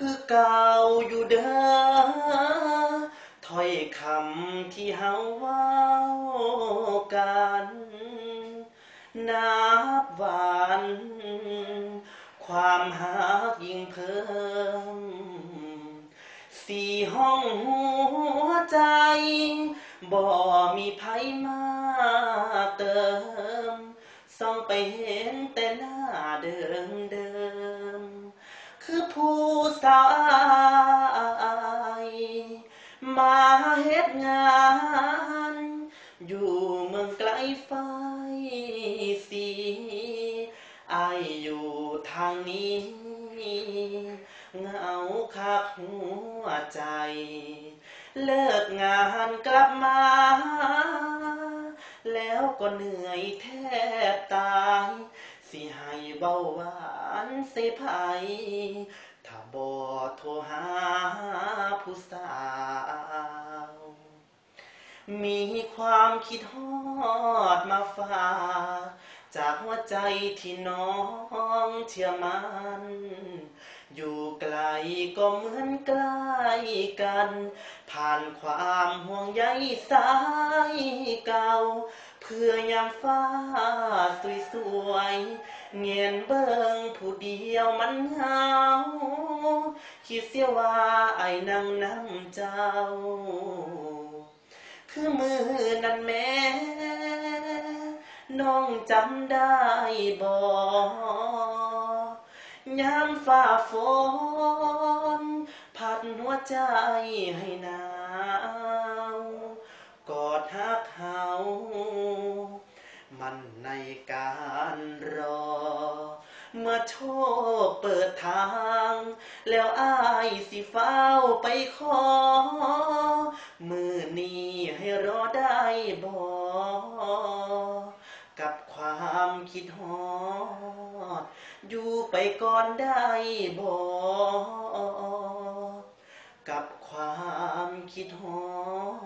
คือเก่าอยู่เด้อถ้อยคำที่เฮาว้ากันนับวันความหักยิ่งเพิ่มสี่ห้องหัวใจบ่มีไผมาเติมส่องไปเห็นแต่หน้าเดิมเดิม คือผู้สาย มาเฮ็ดงาน อยู่เมืองไกลไฟสีอายอยู่ทางนี้ เหงาคักหัวใจ เลิกงานกลับมา แล้วก็เหนื่อยแทบตาย สิให้เบาหวาน สิไผถ้าบ่โทรหาผู้สาว มีความคิดฮอดมาฝากจากหัวใจที่น้องเชื่อมัน อยู่ไกลก็เหมือนใกล้กัน ผ่านความห่วงใยสายเก่า เพื่อยามฟ้าสวยสวยๆเงียนเบิ่งผู้เดียวมันเหงาคิดเสียว่าไอ้นั่งน้ำเจ้า คือมือนั้นแม่น้องจำได้บ่ยามฝ่าฝนพัดหัวใจให้หนาว มันในการรอ เมื่อโชคเปิดทาง แล้วอายสิเฝ้าไปขอ มือนี้ให้รอได้บ่กับความคิดฮอด อยู่ไปก่อนได้บ่กับความคิดฮอด